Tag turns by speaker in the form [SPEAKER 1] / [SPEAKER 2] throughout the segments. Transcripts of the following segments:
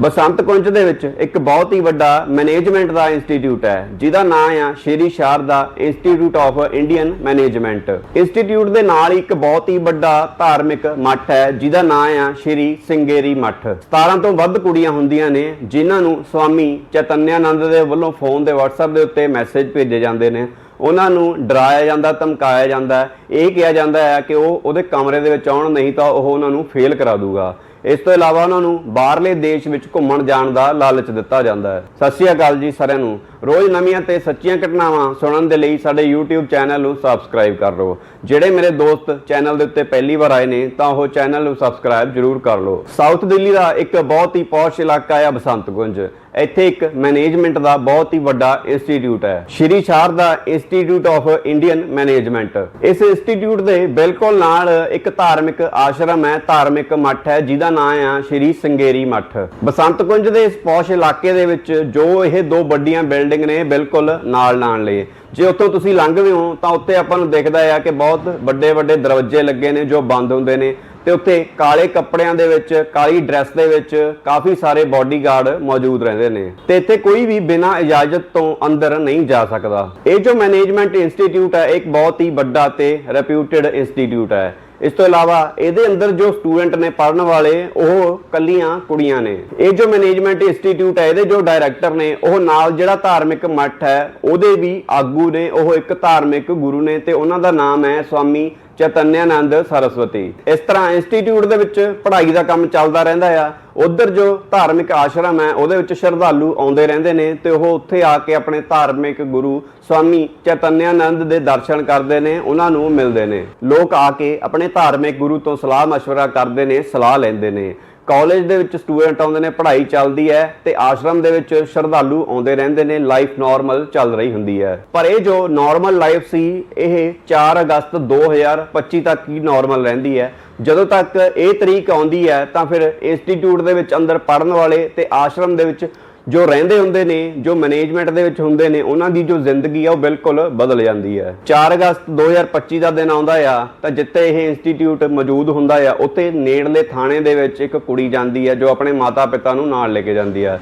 [SPEAKER 1] ਬਸੰਤ ਕੁੰਜ ਦੇ ਵਿੱਚ ਇੱਕ ਬਹੁਤ ਹੀ ਵੱਡਾ ਮੈਨੇਜਮੈਂਟ ਦਾ ਇੰਸਟੀਚਿਊਟ ਹੈ, ਜਿਹਦਾ ਨਾਮ ਆ Shri Sharda institute of Indian management. Institute ਦੇ ਨਾਲ ਹੀ ਇੱਕ ਬਹੁਤ ਹੀ ਵੱਡਾ ਧਾਰਮਿਕ ਮੱਠ ਹੈ, ਜਿਹਦਾ ਨਾਮ ਆ ਸ਼੍ਰੀ ਸਿੰਗੇਰੀ ਮੱਠ। 17 ਤੋਂ ਵੱਧ ਕੁੜੀਆਂ ਹੁੰਦੀਆਂ ਨੇ, ਜਿਨ੍ਹਾਂ ਨੂੰ ਸਵਾਮੀ ਚੈਤਨਿਆਨੰਦ ਦੇ ਵੱਲੋਂ ਫੋਨ ਦੇ WhatsApp ਦੇ ਉੱਤੇ ਮੈਸੇਜ ਭੇਜੇ ਜਾਂਦੇ ਨੇ। ਉਹਨਾਂ ਨੂੰ ਡਰਾਇਆ ਜਾਂਦਾ, ਧਮਕਾਇਆ ਜਾਂਦਾ। ਇਹ ਕਿਹਾ ਜਾਂਦਾ ਹੈ ਕਿ ਉਹ ਉਹਦੇ ਕਮਰੇ ਦੇ ਵਿੱਚ ਆਉਣ, ਨਹੀਂ ਤਾਂ ਉਹ ਉਹਨਾਂ ਨੂੰ ਫੇਲ ਕਰਾ ਦੂਗਾ। ਇਸ ਤੋਂ ਇਲਾਵਾ ਉਹਨਾਂ ਨੂੰ ਬਾਹਰਲੇ ਦੇਸ਼ ਵਿੱਚ ਘੁੰਮਣ ਜਾਣ ਦਾ ਲਾਲਚ ਦਿੱਤਾ ਜਾਂਦਾ ਹੈ। ਸਤਿ ਸ਼੍ਰੀ ਅਕਾਲ ਜੀ ਸਾਰਿਆਂ ਨੂੰ। ਰੋਜ਼ ਨਵੀਆਂ ਤੇ ਸੱਚੀਆਂ ਘਟਨਾਵਾਂ ਸੁਣਨ ਦੇ ਲਈ ਸਾਡੇ YouTube ਚੈਨਲ ਨੂੰ ਸਬਸਕ੍ਰਾਈਬ ਕਰ ਲਓ। ਜਿਹੜੇ ਮੇਰੇ ਦੋਸਤ ਚੈਨਲ ਦੇ ਉੱਤੇ ਪਹਿਲੀ ਵਾਰ ਆਏ ਨੇ, ਤਾਂ ਉਹ ਚੈਨਲ ਨੂੰ ਸਬਸਕ੍ਰਾਈਬ ਜ਼ਰੂਰ ਕਰ ਲਓ। ਸਾਊਥ ਦਿੱਲੀ ਦਾ ਇੱਕ ਬਹੁਤ ਹੀ ਪੌਸ਼ ਇਲਾਕਾ ਹੈ ਬਸੰਤਕੁੰਜ ਇੱਥੇ ਇੱਕ ਮੈਨੇਜਮੈਂਟ ਦਾ ਬਹੁਤ ਹੀ ਵੱਡਾ ਇੰਸਟੀਚਿਊਟ ਹੈ। Shri Sharda institute of Indian management ਇਸ ਇੰਸਟੀਚਿਊਟ ਦੇ ਬਿਲਕੁਲ ਨਾਲ ਇੱਕ ਧਾਰਮਿਕ ਆਸ਼ਰਮ ਹੈ, ਧਾਰਮਿਕ ਮੱਠ ਹੈ, ਜਿਹਦਾ ਨਾਮ ਆ ਸ਼੍ਰੀ ਸੰਗੇਰੀ ਮੱਠ। ਬਸੰਤਕੁੰਜ ਦੇ ਇਸ ਪੌਸ਼ ਇਲਾਕੇ ਦੇ ਵਿੱਚ ਜੋ ਇਹ ਦੋ ਵੱਡੀਆਂ ਬਿਲਡਿੰਗ ਨੇ ਬਿਲਕੁਲ ਨਾਲ ਨਾਲ ਲਈ ਜੇ ਉੱਥੋਂ ਤੁਸੀਂ ਲੰਘਦੇ ਹੋ, ਤਾਂ ਉੱਤੇ ਆਪਾਂ ਨੂੰ ਦਿਖਦਾ ਆ ਕਿ ਬਹੁਤ ਵੱਡੇ ਵੱਡੇ ਦਰਵਾਜ਼ੇ ਲੱਗੇ ਨੇ ਜੋ ਬੰਦ ਹੁੰਦੇ ਨੇ। ਤੇ ਉੱਤੇ ਕਾਲੇ ਕੱਪੜਿਆਂ ਦੇ ਵਿੱਚ, ਕਾਲੀ ਡਰੈਸ ਦੇ ਵਿੱਚ ਕਾਫੀ ਸਾਰੇ ਬਾਡੀਗਾਰਡ ਮੌਜੂਦ ਰਹਿੰਦੇ ਨੇ। ਤੇ ਇੱਥੇ ਕੋਈ ਵੀ ਬਿਨਾਂ ਇਜਾਜ਼ਤ ਤੋਂ ਅੰਦਰ ਨਹੀਂ ਜਾ ਸਕਦਾ। ਇਹ ਜੋ ਮੈਨੇਜਮੈਂਟ ਇੰਸਟੀਚਿਊਟ ਹੈ, ਇੱਕ ਬਹੁਤ ਹੀ ਵੱਡਾ ਤੇ ਰੈਪਿਊਟਡ ਇੰਸਟੀਚਿਊਟ ਹੈ। ਇਸ ਤੋਂ ਇਲਾਵਾ ਇਹਦੇ ਅੰਦਰ ਜੋ ਸਟੂਡੈਂਟ ਨੇ ਪੜਨ ਵਾਲੇ, ਉਹ ਕੱਲੀਆਂ ਕੁੜੀਆਂ ਨੇ। ਇਹ ਜੋ ਮੈਨੇਜਮੈਂਟ ਇੰਸਟੀਚਿਊਟ ਹੈ, ਇਹਦੇ ਜੋ ਡਾਇਰੈਕਟਰ ਨੇ, ਉਹ ਨਾਲ ਜਿਹੜਾ ਧਾਰਮਿਕ ਮੱਠ ਹੈ, ਉਹਦੇ ਵੀ ਆਗੂ ਨੇ, ਉਹ ਇੱਕ ਧਾਰਮਿਕ ਗੁਰੂ ਨੇ ਤੇ ਉਹਨਾਂ ਦਾ ਨਾਮ ਹੈ ਸਵਾਮੀ ਚੈਤਨਿਆਨੰਦ ਸਰਸਵਤੀ ਇਸ ਤਰ੍ਹਾਂ ਇੰਸਟੀਚਿਊਟ ਦੇ ਵਿੱਚ ਪੜ੍ਹਾਈ ਦਾ ਕੰਮ ਚੱਲਦਾ ਰਹਿੰਦਾ ਆ ਉਧਰ ਜੋ ਧਾਰਮਿਕ ਆਸ਼ਰਮ ਹੈ ਉਹਦੇ ਵਿੱਚ ਸ਼ਰਧਾਲੂ ਆਉਂਦੇ ਰਹਿੰਦੇ ਨੇ ਤੇ ਉਹ ਉੱਥੇ ਆ ਕੇ ਆਪਣੇ ਧਾਰਮਿਕ ਗੁਰੂ ਸਵਾਮੀ ਚੈਤਨਿਆਨੰਦ ਦੇ ਦਰਸ਼ਨ ਕਰਦੇ ਨੇ ਉਹਨਾਂ ਨੂੰ ਮਿਲਦੇ ਨੇ ਲੋਕ ਆ ਕੇ ਆਪਣੇ ਧਾਰਮਿਕ ਗੁਰੂ ਤੋਂ ਸਲਾਹ مشورہ ਕਰਦੇ ਨੇ ਸਲਾਹ ਲੈਂਦੇ ਨੇ ਕਾਲਜ ਦੇ ਵਿੱਚ ਸਟੂਡੈਂਟ ਆਉਂਦੇ ਨੇ, ਪੜ੍ਹਾਈ ਚੱਲਦੀ ਹੈ ਤੇ ਆਸ਼ਰਮ ਦੇ ਵਿੱਚ ਸ਼ਰਧਾਲੂ ਆਉਂਦੇ ਰਹਿੰਦੇ ਨੇ, ਲਾਈਫ ਨਾਰਮਲ ਚੱਲ ਰਹੀ ਹੁੰਦੀ ਹੈ। ਪਰ ਇਹ ਜੋ ਨਾਰਮਲ ਲਾਈਫ ਸੀ, ਇਹ 4 ਅਗਸਤ 2025 ਤੱਕ ਹੀ ਨਾਰਮਲ ਰਹਿੰਦੀ ਹੈ। ਜਦੋਂ ਤੱਕ ਇਹ ਤਰੀਕ ਆਉਂਦੀ ਹੈ, ਤਾਂ ਫਿਰ ਇੰਸਟੀਚਿਊਟ ਦੇ ਵਿੱਚ ਅੰਦਰ ਪੜਨ ਵਾਲੇ ਤੇ ਆਸ਼ਰਮ ਦੇ ਵਿੱਚ ਜੋ ਰਹਿੰਦੇ ਹੁੰਦੇ ਨੇ, ਜੋ ਮੈਨੇਜਮੈਂਟ ਦੇ ਵਿੱਚ ਹੁੰਦੇ ਨੇ, ਉਹਨਾਂ ਦੀ ਜੋ ਜ਼ਿੰਦਗੀ ਆ, ਉਹ ਬਿਲਕੁਲ ਬਦਲ ਜਾਂਦੀ ਹੈ। 4 ਅਗਸਤ 2025 ਦਾ ਦਿਨ ਆਉਂਦਾ ਆ, ਤਾਂ ਜਿੱਥੇ ਇਹ ਇੰਸਟੀਚਿਊਟ ਮੌਜੂਦ ਹੁੰਦਾ ਆ, ਉੱਥੇ ਨੇੜਲੇ ਥਾਣੇ ਦੇ ਵਿੱਚ ਇੱਕ ਕੁੜੀ ਜਾਂਦੀ ਹੈ ਜੋ ਆਪਣੇ ਮਾਤਾ-ਪਿਤਾ ਨੂੰ ਨਾਲ ਲੈ ਕੇ ਜਾਂਦੀ ਹੈ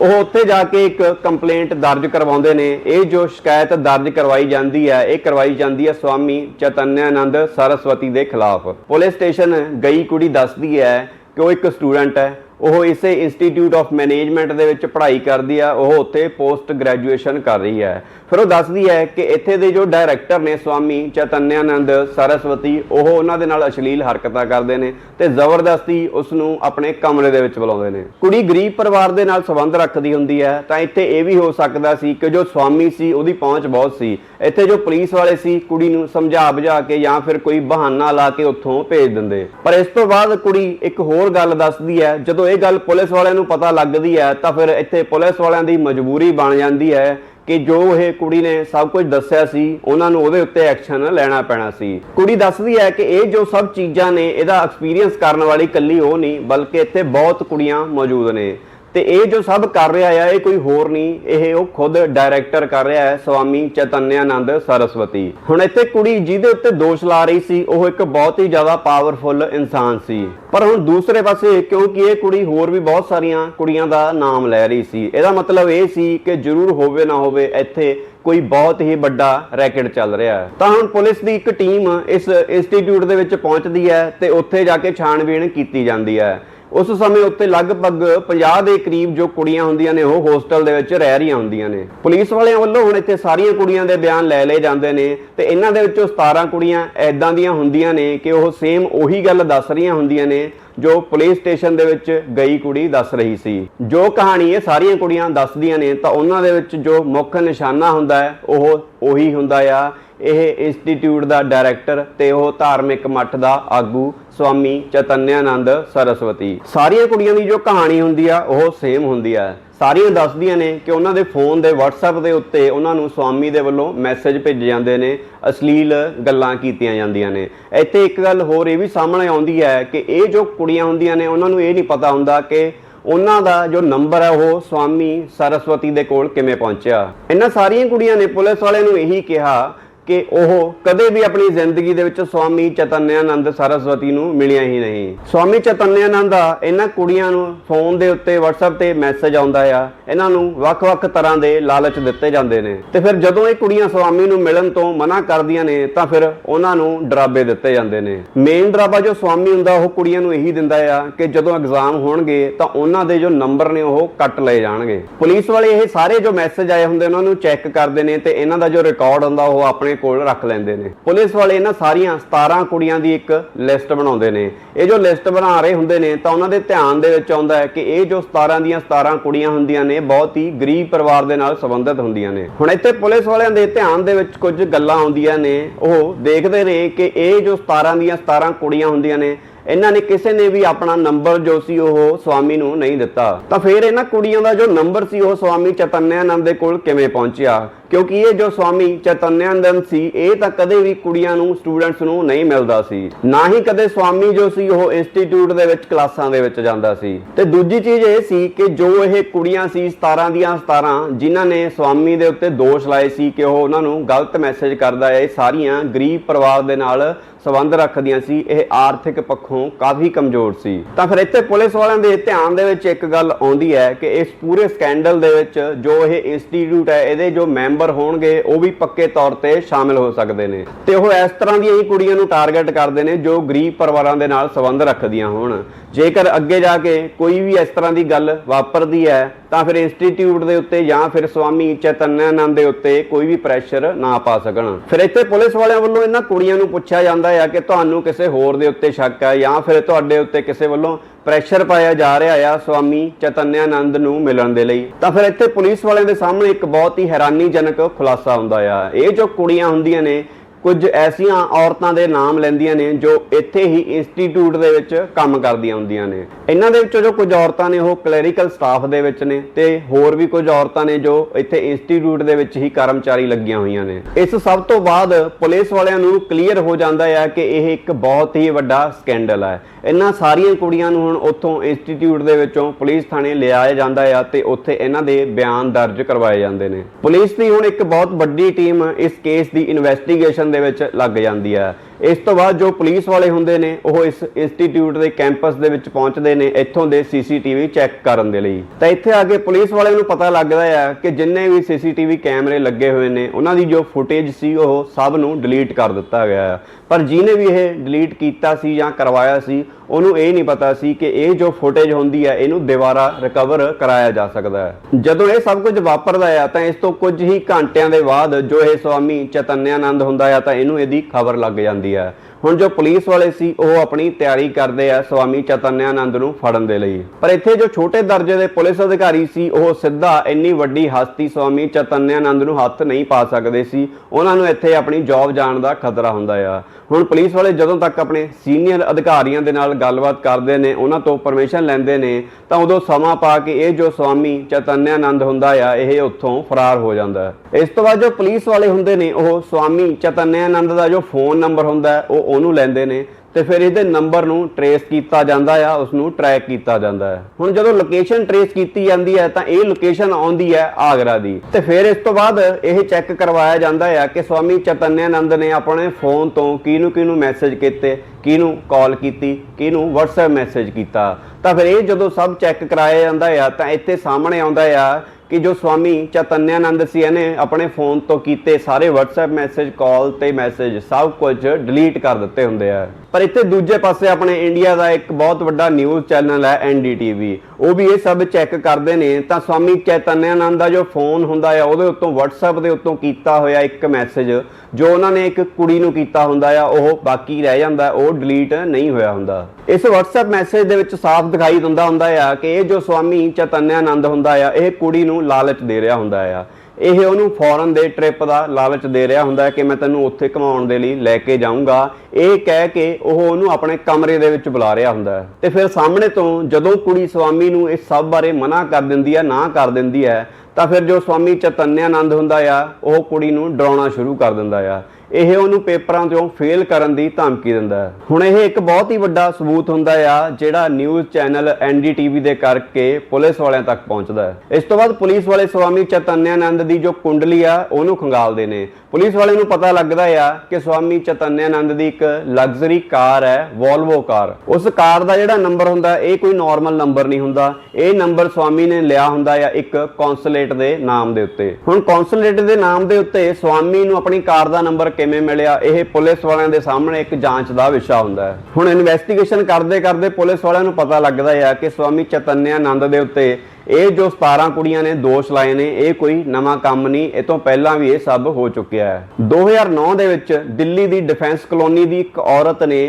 [SPEAKER 1] ਉਹ ਉੱਥੇ ਜਾ ਕੇ ਇੱਕ ਕੰਪਲੇਂਟ ਦਰਜ ਕਰਵਾਉਂਦੇ ਨੇ। ਇਹ ਜੋ ਸ਼ਿਕਾਇਤ ਦਰਜ ਕਰਵਾਈ ਜਾਂਦੀ ਹੈ ਇਹ ਕਰਵਾਈ ਜਾਂਦੀ ਹੈ ਸਵਾਮੀ ਚੈਤਨਿਆਨੰਦ ਸਰਸਵਤੀ ਦੇ ਖਿਲਾਫ। ਪੁਲਿਸ ਸਟੇਸ਼ਨ ਗਈ ਕੁੜੀ ਦੱਸਦੀ ਹੈ ਕਿ ਉਹ ਇੱਕ ਸਟੂਡੈਂਟ ਹੈ। ਉਹ ਇਸੇ ਇੰਸਟੀਚਿਊਟ ਆਫ ਮੈਨੇਜਮੈਂਟ ਦੇ ਵਿੱਚ ਪੜ੍ਹਾਈ ਕਰਦੀ ਆ, ਉਹ ਉੱਥੇ ਪੋਸਟ ਗ੍ਰੈਜੂਏਸ਼ਨ ਕਰ ਰਹੀ ਹੈ। ਫਿਰ ਉਹ ਦੱਸਦੀ ਹੈ ਕਿ ਇੱਥੇ ਦੇ ਜੋ ਡਾਇਰੈਕਟਰ ਨੇ ਸਵਾਮੀ ਚੈਤਨਿਆਨੰਦ ਸਰਸਵਤੀ, ਉਹ ਉਹਨਾਂ ਦੇ ਨਾਲ ਅਸ਼ਲੀਲ ਹਰਕਤਾਂ ਕਰਦੇ ਨੇ ਤੇ ਜ਼ਬਰਦਸਤੀ ਉਸ ਨੂੰ ਆਪਣੇ ਕਮਰੇ ਦੇ ਵਿੱਚ ਬੁਲਾਉਂਦੇ ਨੇ। ਕੁੜੀ ਗਰੀਬ ਪਰਿਵਾਰ ਦੇ ਨਾਲ ਸੰਬੰਧ ਰੱਖਦੀ ਹੁੰਦੀ ਹੈ, ਤਾਂ ਇੱਥੇ ਇਹ ਵੀ ਹੋ ਸਕਦਾ ਸੀ ਕਿ ਜੋ ਸਵਾਮੀ ਸੀ, ਉਹਦੀ ਪਹੁੰਚ ਬਹੁਤ ਸੀ। ਇੱਥੇ ਜੋ ਪੁਲਿਸ ਵਾਲੇ ਸੀ, ਕੁੜੀ ਨੂੰ ਸਮਝਾ ਬੁਝਾ ਕੇ ਜਾਂ ਫਿਰ ਕੋਈ ਬਹਾਨਾ ਲਾ ਕੇ ਉੱਥੋਂ ਭੇਜ ਦਿੰਦੇ। ਪਰ ਇਸ ਤੋਂ ਬਾਅਦ ਕੁੜੀ ਇੱਕ ਹੋਰ ਗੱਲ ਦੱਸਦੀ ਹੈ, ਜਦੋਂ ਇਹ ਗੱਲ ਪੁਲਿਸ ਵਾਲਿਆਂ ਨੂੰ ਪਤਾ ਲੱਗਦੀ ਹੈ, ਤਾਂ ਫਿਰ ਇੱਥੇ ਪੁਲਿਸ ਵਾਲਿਆਂ ਦੀ ਮਜਬੂਰੀ ਬਣ ਜਾਂਦੀ ਹੈ ਕਿ ਜੋ ਇਹ ਕੁੜੀ ਨੇ ਸਭ ਕੁਝ ਦੱਸਿਆ ਸੀ, ਉਹਨਾਂ ਨੂੰ ਉਹਦੇ ਉੱਤੇ ਐਕਸ਼ਨ ਲੈਣਾ ਪੈਣਾ ਸੀ। ਕੁੜੀ ਦੱਸਦੀ ਹੈ ਕਿ ਇਹ ਜੋ ਸਭ ਚੀਜ਼ਾਂ ਨੇ, ਇਹਦਾ ਐਕਸਪੀਰੀਅੰਸ ਕਰਨ ਵਾਲੀ ਕੱਲੀ ਉਹ ਨਹੀਂ, ਬਲਕਿ ਇੱਥੇ ਬਹੁਤ ਕੁੜੀਆਂ ਮੌਜੂਦ ਨੇ। ਤੇ ਇਹ ਜੋ ਸਭ ਕਰ ਰਿਹਾ ਹੈ ਇਹ ਕੋਈ ਹੋਰ ਨਹੀਂ, ਇਹ ਉਹ ਖੁਦ ਡਾਇਰੈਕਟਰ ਕਰ ਰਿਹਾ ਹੈ, ਸਵਾਮੀ ਚੈਤਨਿਆਨੰਦ ਸਰਸਵਤੀ। ਹੁਣ ਇੱਥੇ ਕੁੜੀ ਜਿਹਦੇ ਉੱਤੇ ਦੋਸ਼ ਲਾ ਰਹੀ ਸੀ, ਉਹ ਇੱਕ ਬਹੁਤ ਹੀ ਜ਼ਿਆਦਾ ਪਾਵਰਫੁਲ ਇਨਸਾਨ ਸੀ। ਪਰ ਹੁਣ ਦੂਸਰੇ ਪਾਸੇ, ਕਿਉਂਕਿ ਇਹ ਕੁੜੀ ਹੋਰ ਵੀ ਬਹੁਤ ਸਾਰੀਆਂ ਕੁੜੀਆਂ ਦਾ ਨਾਮ ਲੈ ਰਹੀ ਸੀ, ਇਹਦਾ ਮਤਲਬ ਇਹ ਸੀ ਕਿ ਜ਼ਰੂਰ ਹੋਵੇ ਨਾ ਹੋਵੇ, ਇੱਥੇ ਕੋਈ ਬਹੁਤ ਹੀ ਵੱਡਾ ਰੈਕਟ ਚੱਲ ਰਿਹਾ ਹੈ। ਤਾਂ ਹੁਣ ਪੁਲਿਸ ਦੀ ਇੱਕ ਟੀਮ ਇਸ ਇੰਸਟੀਚਿਊਟ ਦੇ ਵਿੱਚ ਪਹੁੰਚਦੀ ਹੈ ਤੇ ਉੱਥੇ ਜਾ ਕੇ ਛਾਣਬੀਣ ਕੀਤੀ ਜਾਂਦੀ ਹੈ। ਉਸ ਸਮੇਂ ਉੱਤੇ ਲਗਭਗ 50 ਦੇ ਕਰੀਬ ਜੋ ਕੁੜੀਆਂ ਹੁੰਦੀਆਂ ਨੇ, ਉਹ ਹੋਸਟਲ ਦੇ ਵਿੱਚ ਰਹਿ ਰਹੀਆਂ ਹੁੰਦੀਆਂ ਨੇ। ਪੁਲਿਸ ਵਾਲਿਆਂ ਵੱਲੋਂ ਹੁਣ ਇੱਥੇ ਸਾਰੀਆਂ ਕੁੜੀਆਂ ਦੇ ਬਿਆਨ ਲੈ ਲਏ ਜਾਂਦੇ ਨੇ ਤੇ ਇਹਨਾਂ ਦੇ ਵਿੱਚੋਂ 17 ਕੁੜੀਆਂ ਐਦਾਂ ਦੀਆਂ ਹੁੰਦੀਆਂ ਨੇ ਕਿ ਉਹ ਸੇਮ ਉਹੀ ਗੱਲ ਦੱਸ ਰਹੀਆਂ ਹੁੰਦੀਆਂ ਨੇ ਜੋ ਪੁਲਿਸ ਸਟੇਸ਼ਨ ਦੇ ਵਿੱਚ ਗਈ ਕੁੜੀ ਦੱਸ ਰਹੀ ਸੀ। ਜੋ ਕਹਾਣੀ ਇਹ ਸਾਰੀਆਂ ਕੁੜੀਆਂ ਦੱਸਦੀਆਂ ਨੇ ਤਾਂ ਉਹਨਾਂ ਦੇ ਵਿੱਚ ਜੋ ਮੁੱਖ ਨਿਸ਼ਾਨਾ ਹੁੰਦਾ ਹੈ, ਉਹ ਉਹੀ ਹੁੰਦਾ ਆ। ਇਹ ਇੰਸਟੀਚਿਊਟ ਦਾ ਡਾਇਰੈਕਟਰ ਤੇ ਉਹ ਧਾਰਮਿਕ ਮੱਠ ਦਾ ਆਗੂ ਸਵਾਮੀ ਚੈਤਨਿਆਨੰਦ ਸਰਸਵਤੀ। ਸਾਰੀਆਂ ਕੁੜੀਆਂ ਦੀ ਜੋ ਕਹਾਣੀ ਹੁੰਦੀ ਆ, ਉਹ ਸੇਮ ਹੁੰਦੀ ਆ। ਸਾਰੀਆਂ ਦੱਸਦੀਆਂ ਨੇ ਕਿ ਉਹਨਾਂ ਦੇ ਫੋਨ ਦੇ WhatsApp ਦੇ ਉੱਤੇ ਉਹਨਾਂ ਨੂੰ ਸਵਾਮੀ ਦੇ ਵੱਲੋਂ ਮੈਸੇਜ ਭੇਜੇ ਜਾਂਦੇ ਨੇ, ਅਸ਼ਲੀਲ ਗੱਲਾਂ ਕੀਤੀਆਂ ਜਾਂਦੀਆਂ ਨੇ। ਇੱਥੇ ਇੱਕ ਗੱਲ ਹੋਰ ਇਹ ਵੀ ਸਾਹਮਣੇ ਆਉਂਦੀ ਹੈ ਕਿ ਇਹ ਜੋ ਕੁੜੀਆਂ ਹੁੰਦੀਆਂ ਨੇ, ਉਹਨਾਂ ਨੂੰ ਇਹ ਨਹੀਂ ਪਤਾ ਹੁੰਦਾ ਕਿ ਉਹਨਾਂ ਦਾ ਜੋ ਨੰਬਰ ਹੈ ਉਹ ਸਵਾਮੀ ਸਰਸਵਤੀ ਦੇ ਕੋਲ ਕਿਵੇਂ ਪਹੁੰਚਿਆ। ਇਹਨਾਂ ਸਾਰੀਆਂ ਕੁੜੀਆਂ ਨੇ ਪੁਲਿਸ ਵਾਲਿਆਂ ਨੂੰ ਇਹੀ ਕਿਹਾ ਕਿ ਉਹ ਕਦੇ ਵੀ ਆਪਣੀ ਜ਼ਿੰਦਗੀ ਦੇ ਵਿੱਚ ਸਵਾਮੀ ਚੈਤਨਿਆਨੰਦ ਸਰਸਵਤੀ ਨੂੰ ਮਿਲਿਆ ਹੀ ਨਹੀਂ। ਸਵਾਮੀ ਚੈਤਨਿਆਨੰਦ ਦਾ ਇਹਨਾਂ ਕੁੜੀਆਂ ਨੂੰ ਫੋਨ ਦੇ ਉੱਤੇ, WhatsApp ਤੇ ਮੈਸੇਜ ਆਉਂਦਾ ਆ। ਇਹਨਾਂ ਨੂੰ ਵੱਖ-ਵੱਖ ਤਰ੍ਹਾਂ ਦੇ ਲਾਲਚ ਦਿੱਤੇ ਜਾਂਦੇ ਨੇ। ਤੇ ਫਿਰ ਜਦੋਂ ਇਹ ਕੁੜੀਆਂ ਸਵਾਮੀ ਨੂੰ ਮਿਲਣ ਤੋਂ ਮਨਾ ਕਰਦੀਆਂ ਨੇ, ਤਾਂ ਫਿਰ ਉਹਨਾਂ ਨੂੰ ਡਰਾਬੇ ਦਿੱਤੇ ਜਾਂਦੇ ਨੇ। ਮੇਨ ਡਰਾਬਾ ਜੋ ਸਵਾਮੀ ਹੁੰਦਾ, ਉਹ ਕੁੜੀਆਂ ਨੂੰ ਇਹੀ ਦਿੰਦਾ ਆ ਕਿ ਜਦੋਂ ਐਗਜ਼ਾਮ ਹੋਣਗੇ, ਤਾਂ ਉਹਨਾਂ ਦੇ ਜੋ ਨੰਬਰ ਨੇ, ਉਹ ਕੱਟ ਲਏ ਜਾਣਗੇ। ਪੁਲਿਸ ਵਾਲੇ ਇਹ ਸਾਰੇ ਜੋ ਮੈਸੇਜ ਆਏ ਹੁੰਦੇ, ਉਹਨਾਂ ਨੂੰ ਚੈੱਕ ਕਰਦੇ ਨੇ ਤੇ ਇਹਨਾਂ ਦਾ ਜੋ ਰਿਕਾਰਡ ਹੁੰਦਾ, ਉਹ ਆਪਣੇ ਕੋਲ ਰੱਖ ਲੈਂਦੇ ਨੇ। ਪੁਲਿਸ ਵਾਲੇ ਇਹਨਾਂ ਸਾਰੀਆਂ 17 ਕੁੜੀਆਂ ਦੀ ਇੱਕ ਲਿਸਟ ਬਣਾਉਂਦੇ ਨੇ। ਇਹ ਜੋ ਲਿਸਟ ਬਣਾ ਰਹੇ ਹੁੰਦੇ ਨੇ, ਤਾਂ ਉਹਨਾਂ ਦੇ ਧਿਆਨ ਦੇ ਵਿੱਚ ਆਉਂਦਾ ਹੈ ਕਿ ਇਹ ਜੋ 17 ਦੀਆਂ 17 ਕੁੜੀਆਂ ਹੁੰਦੀਆਂ ਨੇ, ਬਹੁਤ ਹੀ ਗਰੀਬ ਪਰਿਵਾਰ ਦੇ ਨਾਲ ਸੰਬੰਧਿਤ ਹੁੰਦੀਆਂ ਨੇ। ਹੁਣ ਇੱਥੇ ਪੁਲਿਸ ਵਾਲਿਆਂ ਦੇ ਧਿਆਨ ਦੇ ਵਿੱਚ ਕੁਝ ਗੱਲਾਂ ਆਉਂਦੀਆਂ ਨੇ। ਉਹ ਦੇਖਦੇ ਨੇ ਕਿ ਇਹ ਜੋ 17 ਦੀਆਂ 17 ਕੁੜੀਆਂ ਹੁੰਦੀਆਂ ਨੇ, ਇਹਨਾਂ ਨੇ ਕਿਸੇ ਨੇ ਵੀ ਆਪਣਾ ਨੰਬਰ ਜੋ ਸੀ ਉਹ ਸਵਾਮੀ ਨੂੰ ਨਹੀਂ ਦਿੱਤਾ। ਤਾਂ ਫਿਰ ਇਹਨਾਂ ਕੁੜੀਆਂ ਦਾ ਜੋ ਨੰਬਰ ਸੀ ਉਹ ਸਵਾਮੀ ਚੈਤਨਿਆਨੰਦ ਦੇ ਕੋਲ ਕਿਵੇਂ ਪਹੁੰਚਿਆ? ਕਿਉਂਕਿ ਇਹ ਜੋ ਸਵਾਮੀ ਚੈਤਨਿਆਨੰਦ ਸੀ, ਇਹ ਤਾਂ ਕਦੇ ਵੀ ਕੁੜੀਆਂ ਨੂੰ ਸਟੂਡੈਂਟਸ ਨੂੰ ਨਹੀਂ ਮਿਲਦਾ ਸੀ। ਨਾ ਹੀ ਕਦੇ ਸਵਾਮੀ ਜੋ ਸੀ, ਉਹ ਇੰਸਟੀਚਿਊਟ ਦੇ ਵਿੱਚ ਕਲਾਸਾਂ ਦੇ ਵਿੱਚ ਜਾਂਦਾ ਸੀ। ਤੇ ਦੂਜੀ ਚੀਜ਼ ਇਹ ਸੀ ਕਿ ਜੋ ਇਹ ਕੁੜੀਆਂ ਸੀ 17 ਦੀਆਂ 17 ਜਿਨ੍ਹਾਂ ਨੇ ਸਵਾਮੀ ਦੇ ਉੱਤੇ ਦੋਸ਼ ਲਾਏ ਸੀ ਕਿ ਉਹ ਉਹਨਾਂ ਨੂੰ ਗਲਤ ਮੈਸੇਜ ਕਰਦਾ ਹੈ, ਇਹ ਸਾਰੀਆਂ ਗਰੀਬ ਪਰਿਵਾਰ ਦੇ ਨਾਲ ਸੰਬੰਧ ਰੱਖਦੀਆਂ ਸੀ, ਇਹ ਆਰਥਿਕ ਪੱਖੋਂ ਕਾਫੀ ਕਮਜ਼ੋਰ ਸੀ। ਤਾਂ ਫਿਰ ਇੱਥੇ ਪੁਲਿਸ ਵਾਲਿਆਂ ਦੇ ਧਿਆਨ ਦੇ ਵਿੱਚ ਇੱਕ ਗੱਲ ਆਉਂਦੀ ਹੈ ਕਿ ਇਸ ਪੂਰੇ ਸਕੈਂਡਲ ਦੇ ਵਿੱਚ ਜੋ ਇਹ ਇੰਸਟੀਚਿਊਟ ਹੈ, ਇਹਦੇ ਜੋ ਮੈਂਬਰ ਹੋਣਗੇ, ਉਹ ਵੀ ਪੱਕੇ ਤੌਰ ਤੇ ਸ਼ਾਮਿਲ ਹੋ ਸਕਦੇ ਨੇ। ਤੇ ਉਹ ਇਸ ਤਰ੍ਹਾਂ ਦੀਆਂ ਹੀ ਕੁੜੀਆਂ ਨੂੰ ਟਾਰਗੇਟ ਕਰਦੇ ਨੇ ਜੋ ਗਰੀਬ ਪਰਿਵਾਰਾਂ ਦੇ ਨਾਲ ਸੰਬੰਧ ਰੱਖਦੀਆਂ ਹੋਣ। ਜੇਕਰ ਅੱਗੇ ਜਾ ਕੇ ਕੋਈ ਵੀ ਇਸ ਤਰ੍ਹਾਂ ਦੀ ਗੱਲ ਵਾਪਰਦੀ ਹੈ, ਤਾਂ ਫਿਰ ਇੰਸਟੀਚਿਊਟ ਦੇ ਉੱਤੇ ਜਾਂ ਫਿਰ ਸਵਾਮੀ ਚੈਤਨਿਆਨੰਦ ਦੇ ਉੱਤੇ ਕੋਈ ਵੀ ਪ੍ਰੈਸ਼ਰ ਨਾ ਪਾ ਸਕਣ। ਫਿਰ ਇੱਥੇ ਪੁਲਿਸ ਵਾਲਿਆਂ ਵੱਲੋਂ ਇਹਨਾਂ ਕੁੜੀਆਂ ਨੂੰ ਪੁੱਛਿਆ ਜਾਂਦਾ ਹੈ ਕਿ ਤੁਹਾਨੂੰ ਕਿਸੇ ਹੋਰ ਦੇ ਉੱਤੇ ਸ਼ੱਕ ਹੈ ਜਾਂ ਫਿਰ ਤੁਹਾਡੇ ਉੱਤੇ ਕਿਸੇ ਵੱਲੋਂ ਪ੍ਰੈਸ਼ਰ ਪਾਇਆ ਜਾ ਰਿਹਾ ਆ ਸਵਾਮੀ ਚੈਤਨਿਆਨੰਦ ਨੂੰ ਮਿਲਣ ਦੇ ਲਈ। ਤਾਂ ਫਿਰ ਇੱਥੇ ਪੁਲਿਸ ਵਾਲਿਆਂ ਦੇ ਸਾਹਮਣੇ ਇੱਕ ਬਹੁਤ ਹੀ ਹੈਰਾਨੀਜਨਕ ਖੁਲਾਸਾ ਹੁੰਦਾ ਆ। ਇਹ ਜੋ ਕੁੜੀਆਂ ਹੁੰਦੀਆਂ ਨੇ ਕੁਝ ਐਸੀਆਂ ਔਰਤਾਂ ਦੇ ਨਾਮ ਲੈਂਦੀਆਂ ਨੇ ਜੋ ਇੱਥੇ ਹੀ ਇੰਸਟੀਚਿਊਟ ਦੇ ਵਿੱਚ ਕੰਮ ਕਰਦੀਆਂ ਹੁੰਦੀਆਂ ਨੇ। ਇਹਨਾਂ ਦੇ ਵਿੱਚੋਂ ਜੋ ਕੁਝ ਔਰਤਾਂ ਨੇ ਉਹ ਕਲੈਰੀਕਲ ਸਟਾਫ ਦੇ ਵਿੱਚ ਨੇ ਤੇ ਹੋਰ ਵੀ ਕੁਝ ਔਰਤਾਂ ਨੇ ਜੋ ਇੱਥੇ ਇੰਸਟੀਚਿਊਟ ਦੇ ਵਿੱਚ ਹੀ ਕਰਮਚਾਰੀ ਲੱਗੀਆਂ ਹੋਈਆਂ ਨੇ। ਇਸ ਸਭ ਤੋਂ ਬਾਅਦ ਪੁਲਿਸ ਵਾਲਿਆਂ ਨੂੰ ਕਲੀਅਰ ਹੋ ਜਾਂਦਾ ਹੈ ਕਿ ਇਹ ਇੱਕ ਬਹੁਤ ਹੀ ਵੱਡਾ ਸਕੈਂਡਲ ਹੈ ਇਹਨਾਂ ਸਾਰੀਆਂ ਕੁੜੀਆਂ ਨੂੰ ਹੁਣ ਉੱਥੋਂ ਇੰਸਟੀਚਿਊਟ ਦੇ ਵਿੱਚੋਂ ਪੁਲਿਸ ਥਾਣੇ ਲਿਆਇਆ ਜਾਂਦਾ ਹੈ ਤੇ ਉੱਥੇ ਇਹਨਾਂ ਦੇ ਬਿਆਨ ਦਰਜ ਕਰਵਾਏ ਜਾਂਦੇ ਨੇ। ਪੁਲਿਸ ਦੀ ਹੁਣ ਇੱਕ ਬਹੁਤ ਵੱਡੀ ਟੀਮ ਇਸ ਕੇਸ ਦੀ ਇਨਵੈਸਟੀਗੇਸ਼ਨ ਦੇ ਵਿੱਚ ਲੱਗ ਜਾਂਦੀ ਹੈ। ਇਸ ਤੋਂ ਬਾਅਦ ਜੋ ਪੁਲਿਸ ਵਾਲੇ ਹੁੰਦੇ ਨੇ, ਉਹ ਇਸ ਇੰਸਟੀਚਿਊਟ ਦੇ ਕੈਂਪਸ ਦੇ ਵਿੱਚ ਪਹੁੰਚਦੇ ਨੇ, ਇੱਥੋਂ ਦੇ ਸੀਸੀਟੀਵੀ ਚੈੱਕ ਕਰਨ ਦੇ ਲਈ। ਤਾਂ ਇੱਥੇ ਆ ਕੇ ਪੁਲਿਸ ਵਾਲੇ ਨੂੰ ਪਤਾ ਲੱਗਦਾ ਆ ਕਿ ਜਿੰਨੇ ਵੀ ਸੀਸੀਟੀਵੀ ਕੈਮਰੇ ਲੱਗੇ ਹੋਏ ਨੇ, ਉਹਨਾਂ ਦੀ ਜੋ ਫੁਟੇਜ ਸੀ, ਉਹ ਸਭ ਨੂੰ ਡਿਲੀਟ ਕਰ ਦਿੱਤਾ ਗਿਆ ਆ। ਪਰ ਜਿਹਨੇ ਵੀ ਇਹ ਡਿਲੀਟ ਕੀਤਾ ਸੀ ਜਾਂ ਕਰਵਾਇਆ ਸੀ, ਉਹਨੂੰ ਇਹ ਨਹੀਂ ਪਤਾ ਸੀ ਕਿ ਇਹ ਜੋ ਫੁਟੇਜ ਹੁੰਦੀ ਹੈ ਇਹਨੂੰ ਦੁਬਾਰਾ ਰਿਕਵਰ ਕਰਾਇਆ ਜਾ ਸਕਦਾ ਹੈ। ਜਦੋਂ ਇਹ ਸਭ ਕੁਝ ਵਾਪਰਦਾ ਆ, ਤਾਂ ਇਸ ਤੋਂ ਕੁਝ ਹੀ ਘੰਟਿਆਂ ਦੇ ਬਾਅਦ ਜੋ ਇਹ ਸਵਾਮੀ ਚੈਤਨਿਆਨੰਦ ਹੁੰਦਾ ਆ, ਤਾਂ ਇਹਨੂੰ ਇਹਦੀ ਖਬਰ ਲੱਗ ਜਾਂਦੀ ਹੈ ਹੁਣ ਜੋ ਪੁਲਿਸ ਵਾਲੇ ਸੀ, ਉਹ ਆਪਣੀ ਤਿਆਰੀ ਕਰਦੇ ਆ ਸਵਾਮੀ ਚੈਤਨਿਆਨੰਦ ਨੂੰ ਫੜਨ ਦੇ ਲਈ। ਪਰ ਇੱਥੇ ਜੋ ਛੋਟੇ ਦਰਜੇ ਦੇ ਪੁਲਿਸ ਅਧਿਕਾਰੀ ਸੀ, ਉਹ ਸਿੱਧਾ ਇੰਨੀ ਵੱਡੀ ਹਸਤੀ ਸਵਾਮੀ ਚੈਤਨਿਆਨੰਦ ਨੂੰ ਹੱਥ ਨਹੀਂ ਪਾ ਸਕਦੇ ਸੀ। ਉਹਨਾਂ ਨੂੰ ਇੱਥੇ ਆਪਣੀ ਜੌਬ ਜਾਣ ਦਾ ਖਤਰਾ ਹੁੰਦਾ ਆ। ਹੁਣ ਪੁਲਿਸ ਵਾਲੇ ਜਦੋਂ ਤੱਕ ਆਪਣੇ ਸੀਨੀਅਰ ਅਧਿਕਾਰੀਆਂ ਦੇ ਨਾਲ ਗੱਲਬਾਤ ਕਰਦੇ ਨੇ, ਉਹਨਾਂ ਤੋਂ ਪਰਮਿਸ਼ਨ ਲੈਂਦੇ ਨੇ, ਤਾਂ ਉਦੋਂ ਸਮਾਂ ਪਾ ਕੇ ਇਹ ਜੋ ਸਵਾਮੀ ਚੈਤਨਿਆਨੰਦ ਹੁੰਦਾ ਆ, ਇਹ ਉੱਥੋਂ ਫਰਾਰ ਹੋ ਜਾਂਦਾ। ਇਸ ਤੋਂ ਬਾਅਦ ਜੋ ਪੁਲਿਸ ਵਾਲੇ ਹੁੰਦੇ ਨੇ, ਉਹ ਸਵਾਮੀ ਚੈਤਨਿਆਨੰਦ ਦਾ ਜੋ ਫੋਨ ਨੰਬਰ ਹੁੰਦਾ ਉਹ ਉਹਨੂੰ ਲੈਂਦੇ ਨੇ ਤੇ ਫਿਰ ਇਹਦੇ ਨੰਬਰ ਨੂੰ ਟਰੇਸ ਕੀਤਾ ਜਾਂਦਾ ਆ ਉਸ ਨੂੰ ਟਰੈਕ ਕੀਤਾ ਜਾਂਦਾ ਹੈ। ਹੁਣ ਜਦੋਂ ਲੋਕੇਸ਼ਨ ਟਰੇਸ ਕੀਤੀ ਜਾਂਦੀ ਹੈ, ਤਾਂ ਇਹ ਲੋਕੇਸ਼ਨ ਆਉਂਦੀ ਹੈ ਆਗਰਾ ਦੀ। ਤੇ ਫਿਰ ਇਸ ਤੋਂ ਬਾਅਦ ਇਹ ਚੈੱਕ ਕਰਵਾਇਆ ਜਾਂਦਾ ਆ ਕਿ ਸਵਾਮੀ ਚੈਤਨਿਆਨੰਦ ਨੇ ਆਪਣੇ ਫੋਨ ਤੋਂ ਕਿਹਨੂੰ ਕਿਹਨੂੰ ਮੈਸੇਜ ਕੀਤੇ, ਕਿਹਨੂੰ ਕਾਲ ਕੀਤੀ, ਕਿਹਨੂੰ WhatsApp ਮੈਸੇਜ ਕੀਤਾ। ਤਾਂ ਫਿਰ ਇਹ ਜਦੋਂ ਸਭ ਚੈੱਕ ਕਰਾਇਆ ਜਾਂਦਾ ਆ, ਤਾਂ ਇੱਥੇ ਸਾਹਮਣੇ ਆਉਂਦਾ ਆ ਕਿ ਜੋ ਸਵਾਮੀ ਚੈਤਨਿਆਨੰਦ ਸੀ, ਇਹਨੇ ਆਪਣੇ ਫੋਨ ਤੋਂ ਕੀਤੇ ਸਾਰੇ WhatsApp ਮੈਸੇਜ ਕਾਲ ਤੇ ਮੈਸੇਜ ਸਭ ਕੁਝ ਡਿਲੀਟ ਕਰ ਦਿੱਤੇ ਹੁੰਦੇ ਆ। ਪਰ ਇੱਥੇ ਦੂਜੇ ਪਾਸੇ ਆਪਣੇ ਇੰਡੀਆ ਦਾ ਇੱਕ ਬਹੁਤ ਵੱਡਾ ਨਿਊਜ਼ ਚੈਨਲ ਹੈ NDTV ਉਹ ਵੀ ਇਹ ਸਭ ਚੈੱਕ ਕਰਦੇ ਨੇ, ਤਾਂ ਸਵਾਮੀ ਚੈਤਨਿਆਨੰਦ ਦਾ ਜੋ ਫੋਨ ਹੁੰਦਾ ਆ, ਉਹਦੇ ਉੱਤੋਂ WhatsApp ਦੇ ਉੱਤੋਂ ਕੀਤਾ ਹੋਇਆ ਇੱਕ ਮੈਸੇਜ ਜੋ ਉਹਨਾਂ ਨੇ ਇੱਕ ਕੁੜੀ ਨੂੰ ਕੀਤਾ ਹੁੰਦਾ ਆ, ਉਹ ਬਾਕੀ ਰਹਿ ਜਾਂਦਾ, ਉਹ ਡਿਲੀਟ ਨਹੀਂ ਹੋਇਆ ਹੁੰਦਾ। ਇਸ WhatsApp ਮੈਸੇਜ ਦੇ ਵਿੱਚ ਸਾਫ਼ ਦਿਖਾਈ ਦਿੰਦਾ ਹੁੰਦਾ ਆ ਕਿ ਇਹ ਜੋ ਸਵਾਮੀ ਚੈਤਨਿਆਨੰਦ ਹੁੰਦਾ ਆ, ਇਹ ਕੁੜੀ ਨੂੰ ਲਾਲਚ ਦੇ ਰਿਹਾ ਹੁੰਦਾ ਆ। ਇਹ ਉਹਨੂੰ ਫੋਰਨ ਦੇ ਟ੍ਰਿਪ ਦਾ ਲਾਲਚ ਦੇ ਰਿਹਾ ਹੁੰਦਾ ਹੈ ਕਿ ਮੈਂ ਤੈਨੂੰ ਉੱਥੇ ਘਮਾਉਣ ਦੇ ਲਈ ਲੈ ਕੇ ਜਾਊਂਗਾ। ਇਹ ਕਹਿ ਕੇ ਉਹ ਉਹਨੂੰ ਆਪਣੇ ਕਮਰੇ ਦੇ ਵਿੱਚ ਬੁਲਾ ਰਿਹਾ ਹੁੰਦਾ ਹੈ। ਤੇ ਫਿਰ ਸਾਹਮਣੇ ਤੋਂ ਜਦੋਂ ਕੁੜੀ ਸਵਾਮੀ ਨੂੰ ਇਸ ਸਭ ਬਾਰੇ ਮਨਾ ਕਰ ਦਿੰਦੀ ਹੈ, ਨਾ ਕਰ ਦਿੰਦੀ ਹੈ, ਤਾਂ ਫਿਰ ਜੋ ਸਵਾਮੀ ਚੈਤਨਿਆਨੰਦ ਹੁੰਦਾ ਆ, ਉਹ ਕੁੜੀ ਨੂੰ ਡਰਾਉਣਾ ਸ਼ੁਰੂ ਕਰ ਦਿੰਦਾ ਆ। ਇਹ ਉਹਨੂੰ ਪੇਪਰਾਂ ਤੋਂ ਫੇਲ ਕਰਨ ਦੀ ਧਮਕੀ ਦਿੰਦਾ ਹੈ। ਹੁਣ ਇਹ ਇੱਕ ਬਹੁਤ ਹੀ ਵੱਡਾ ਸਬੂਤ ਹੁੰਦਾ ਆ, ਜਿਹੜਾ ਨਿਊਜ਼ ਚੈਨਲ ਐਨਡੀਟੀਵੀ ਦੇ ਕਰਕੇ ਪੁਲਿਸ ਵਾਲਿਆਂ ਤੱਕ ਪਹੁੰਚਦਾ ਹੈ। ਇਸ ਤੋਂ ਬਾਅਦ ਪੁਲਿਸ ਵਾਲੇ ਸਵਾਮੀ ਚੈਤਨਿਆਨੰਦ ਦੀ ਜੋ ਕੁੰਡਲੀ ਆ, ਉਹਨੂੰ ਖੰਗਾਲਦੇ ਨੇ। ਪੁਲਿਸ ਵਾਲੇ ਨੂੰ ਪਤਾ ਲੱਗਦਾ ਆ ਕਿ ਸਵਾਮੀ ਚੈਤਨਿਆਨੰਦ ਦੀ ਇੱਕ ਲਗਜ਼ਰੀ ਕਾਰ ਹੈ, ਵੋਲਵੋ ਕਾਰ। ਉਸ ਕਾਰ ਦਾ ਜਿਹੜਾ ਨੰਬਰ ਹੁੰਦਾ, ਇਹ ਕੋਈ ਨਾਰਮਲ ਨੰਬਰ ਨਹੀਂ ਹੁੰਦਾ। ਇਹ ਨੰਬਰ ਸਵਾਮੀ ਨੇ ਲਿਆ ਹੁੰਦਾ ਆ ਇੱਕ ਕੌਂਸੂਲੇਟ ਦੇ ਨਾਮ ਦੇ ਉੱਤੇ। ਹੁਣ ਕੌਂਸੂਲੇਟ ਦੇ ਨਾਮ ਦੇ ਉੱਤੇ ਸਵਾਮੀ ਨੂੰ ਆਪਣੀ ਕਾਰ ਦਾ ਨੰਬਰ ਕਿਵੇਂ ਮਿਲਿਆ? ਇਹ ਪੁਲਿਸ ਵਾਲਿਆਂ ਦੇ ਸਾਹਮਣੇ ਇੱਕ ਜਾਂਚ ਦਾ ਵਿਸ਼ਾ ਹੁੰਦਾ ਹੈ। ਹੁਣ ਇਨਵੈਸਟੀਗੇਸ਼ਨ ਕਰਦੇ ਕਰਦੇ ਪੁਲਿਸ ਵਾਲਿਆਂ ਨੂੰ ਪਤਾ ਲੱਗਦਾ ਆ ਕਿ ਸਵਾਮੀ ਚੈਤਨਿਆਨੰਦ ਦੇ ਉੱਤੇ ਇਹ ਜੋ 17 ਕੁੜੀਆਂ ਨੇ ਦੋਸ਼ ਲਾਏ ਨੇ, ਇਹ ਕੋਈ ਨਵਾਂ ਕੰਮ ਨਹੀਂ, ਇਹ ਤੋਂ ਪਹਿਲਾਂ ਵੀ ਇਹ ਸਭ ਹੋ ਚੁੱਕਿਆ ਹੈ। 2009 ਦੇ ਵਿੱਚ ਦਿੱਲੀ ਦੀ ਡਿਫੈਂਸ ਕਲੋਨੀ ਦੀ ਇੱਕ ਔਰਤ ਨੇ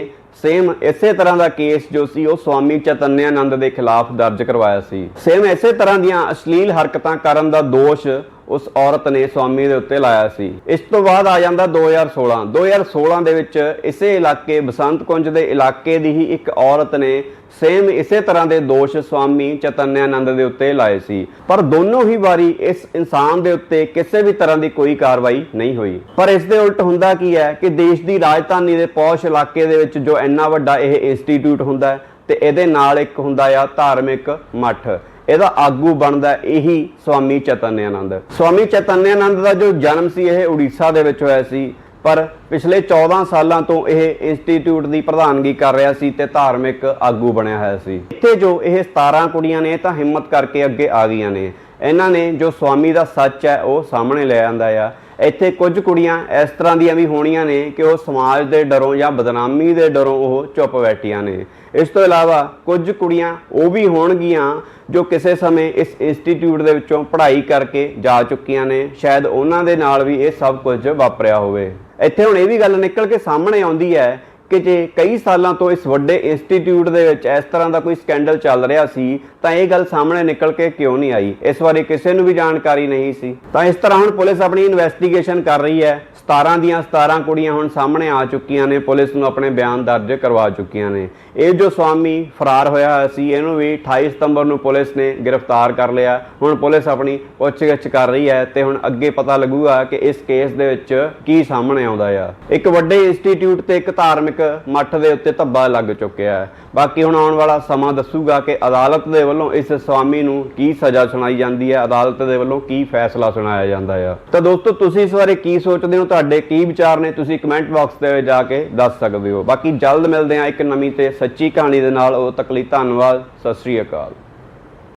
[SPEAKER 1] ਸੇਮ ਇਸੇ ਤਰ੍ਹਾਂ ਦਾ ਕੇਸ ਜੋ ਸੀ, ਉਹ ਸਵਾਮੀ ਚੈਤਨਿਆਨੰਦ ਦੇ ਖਿਲਾਫ ਦਰਜ ਕਰਵਾਇਆ ਸੀ। ਸੇਮ ਇਸੇ ਤਰ੍ਹਾਂ ਦੀਆਂ ਅਸ਼ਲੀਲ ਹਰਕਤਾਂ ਕਰਨ ਦਾ ਦੋਸ਼ ਉਸ ਔਰਤ ਨੇ ਸਵਾਮੀ ਦੇ ਉੱਤੇ ਲਾਇਆ ਸੀ। ਇਸ ਤੋਂ ਬਾਅਦ ਆ ਜਾਂਦਾ 2016 2016 ਦੇ ਵਿੱਚ ਇਸੇ ਇਲਾਕੇ, ਬਸੰਤ ਕੁੰਜ ਦੇ ਇਲਾਕੇ ਦੀ ਹੀ ਇੱਕ ਔਰਤ ਨੇ ਸੇਮ ਇਸੇ ਤਰ੍ਹਾਂ ਦੇ ਦੋਸ਼ ਸਵਾਮੀ ਚੈਤਨਿਆਨੰਦ ਦੇ ਉੱਤੇ ਲਾਏ ਸੀ। ਪਰ ਦੋਨੋਂ ਹੀ ਵਾਰੀ ਇਸ ਇਨਸਾਨ ਦੇ ਉੱਤੇ ਕਿਸੇ ਵੀ ਤਰ੍ਹਾਂ ਦੀ ਕੋਈ ਕਾਰਵਾਈ ਨਹੀਂ ਹੋਈ। ਪਰ ਇਸ ਦੇ ਉਲਟ ਹੁੰਦਾ ਕੀ ਹੈ ਕਿ ਦੇਸ਼ ਦੀ ਰਾਜਧਾਨੀ ਦੇ ਪੌਸ਼ ਇਲਾਕੇ ਦੇ ਵਿੱਚ ਜੋ ਇੰਨਾ ਵੱਡਾ ਇਹ ਇੰਸਟੀਚਿਊਟ ਹੁੰਦਾ ਹੈ ਤੇ ਇਹਦੇ ਨਾਲ ਇੱਕ ਹੁੰਦਾ ਆ ਧਾਰਮਿਕ ਮੱਠ। ਇਹਦਾ ਆਗੂ ਬਣਦਾ ਇਹੀ ਸਵਾਮੀ ਚੈਤਨਿਆਨੰਦ। ਸਵਾਮੀ ਚੈਤਨਿਆਨੰਦ ਦਾ ਜੋ ਜਨਮ ਸੀ, ਇਹ ਉੜੀਸਾ ਦੇ ਵਿੱਚ ਹੋਇਆ ਸੀ, ਪਰ ਪਿਛਲੇ 14 ਸਾਲਾਂ ਤੋਂ ਇਹ ਇੰਸਟੀਚਿਊਟ ਦੀ ਪ੍ਰਧਾਨਗੀ ਕਰ ਰਿਹਾ ਸੀ ਤੇ ਧਾਰਮਿਕ ਆਗੂ ਬਣਿਆ ਹੋਇਆ ਸੀ। ਇੱਥੇ ਜੋ ਇਹ 17 ਕੁੜੀਆਂ ਨੇ ਤਾਂ ਹਿੰਮਤ ਕਰਕੇ ਅੱਗੇ ਆ ਗਈਆਂ ਨੇ। ਇਹਨਾਂ ਨੇ ਜੋ ਸਵਾਮੀ ਦਾ ਸੱਚ ਹੈ, ਉਹ ਸਾਹਮਣੇ ਲੈ ਆਂਦਾ ਆ। ਇੱਥੇ ਕੁਝ ਕੁੜੀਆਂ ਇਸ ਤਰ੍ਹਾਂ ਦੀਆਂ ਵੀ ਹੋਣੀਆਂ ਨੇ ਕਿ ਉਹ ਸਮਾਜ ਦੇ ਡਰੋਂ ਜਾਂ ਬਦਨਾਮੀ ਦੇ ਡਰੋਂ ਉਹ ਚੁੱਪ ਬੈਠੀਆਂ ਨੇ। ਇਸ ਤੋਂ ਇਲਾਵਾ ਕੁਝ ਕੁੜੀਆਂ ਉਹ ਵੀ ਹੋਣਗੀਆਂ ਜੋ ਕਿਸੇ ਸਮੇਂ ਇਸ ਇੰਸਟੀਚਿਊਟ ਦੇ ਵਿੱਚੋਂ ਪੜ੍ਹਾਈ ਕਰਕੇ ਜਾ ਚੁੱਕੀਆਂ ਨੇ। ਸ਼ਾਇਦ ਉਹਨਾਂ ਦੇ ਨਾਲ ਵੀ ਇਹ ਸਭ ਕੁਝ ਵਾਪਰਿਆ ਹੋਵੇ। ਇੱਥੇ ਹੁਣ ਇਹ ਵੀ ਗੱਲ ਨਿਕਲ ਕੇ ਸਾਹਮਣੇ ਆਉਂਦੀ ਹੈ ਕਿ ਜੇ ਕਈ ਸਾਲਾਂ ਤੋਂ ਇਸ ਵੱਡੇ ਇੰਸਟੀਚਿਊਟ ਦੇ ਵਿੱਚ ਇਸ ਤਰ੍ਹਾਂ ਦਾ ਕੋਈ ਸਕੈਂਡਲ ਚੱਲ ਰਿਹਾ ਸੀ, ਤਾਂ ਇਹ ਗੱਲ ਸਾਹਮਣੇ ਨਿਕਲ ਕੇ ਕਿਉਂ ਨਹੀਂ ਆਈ? ਇਸ ਬਾਰੇ ਕਿਸੇ ਨੂੰ ਵੀ ਜਾਣਕਾਰੀ ਨਹੀਂ ਸੀ। ਤਾਂ ਇਸ ਤਰ੍ਹਾਂ ਹੁਣ ਪੁਲਿਸ ਆਪਣੀ ਇਨਵੈਸਟੀਗੇਸ਼ਨ ਕਰ ਰਹੀ ਹੈ। 17 ਦੀਆਂ 17 ਕੁੜੀਆਂ ਹੁਣ ਸਾਹਮਣੇ ਆ ਚੁੱਕੀਆਂ ਨੇ, ਪੁਲਿਸ ਨੂੰ ਆਪਣੇ ਬਿਆਨ ਦਰਜ ਕਰਵਾ ਚੁੱਕੀਆਂ ਨੇ। ਇਹ ਜੋ ਸਵਾਮੀ ਫਰਾਰ ਹੋਇਆ ਹੋਇਆ ਸੀ, ਇਹਨੂੰ ਵੀ 28 ਸਤੰਬਰ ਨੂੰ ਪੁਲਿਸ ਨੇ ਗ੍ਰਿਫਤਾਰ ਕਰ ਲਿਆ। ਹੁਣ ਪੁਲਿਸ ਆਪਣੀ ਪੁੱਛਗਿੱਛ ਕਰ ਰਹੀ ਹੈ ਤੇ ਹੁਣ ਅੱਗੇ ਪਤਾ ਲੱਗੂਗਾ ਕਿ ਇਸ ਕੇਸ ਦੇ ਵਿੱਚ ਕੀ ਸਾਹਮਣੇ ਆਉਂਦਾ ਆ। ਇੱਕ ਵੱਡੇ ਇੰਸਟੀਚਿਊਟ ਤੇ ਇੱਕ ਧਾਰਮਿਕ ਮੱਠ ਦੇ ਉੱਤੇ ਧੱਬਾ ਲੱਗ ਚੁੱਕਿਆ ਹੈ। ਬਾਕੀ ਹੁਣ ਆਉਣ ਵਾਲਾ ਸਮਾਂ ਦੱਸੂਗਾ ਕਿ ਅਦਾਲਤ ਦੇ ਵੱਲੋਂ ਇਸ ਸਵਾਮੀ ਨੂੰ ਕੀ ਸਜ਼ਾ ਸੁਣਾਈ ਜਾਂਦੀ ਹੈ, ਅਦਾਲਤ ਦੇ ਵੱਲੋਂ ਕੀ ਫੈਸਲਾ ਸੁਣਾਇਆ ਜਾਂਦਾ ਹੈ। ਤਾਂ ਦੋਸਤੋ, ਤੁਸੀਂ ਇਸ ਬਾਰੇ ਕੀ ਸੋਚਦੇ ਹੋ? ਤੁਹਾਡੇ ਕੀ ਵਿਚਾਰ ਨੇ? ਤੁਸੀਂ ਕਮੈਂਟ ਬਾਕਸ ਦੇ ਵਿੱਚ ਜਾ ਕੇ ਦੱਸ ਸਕਦੇ ਹੋ। ਬਾਕੀ ਜਲਦ ਮਿਲਦੇ ਹਾਂ ਇੱਕ ਨਵੀਂ ਤੇ ਸੱਚੀ ਕਹਾਣੀ ਦੇ ਨਾਲ। ਉਹ ਤੱਕ ਲਈ ਧੰਨਵਾਦ। ਸਤਿ ਸ੍ਰੀ ਅਕਾਲ।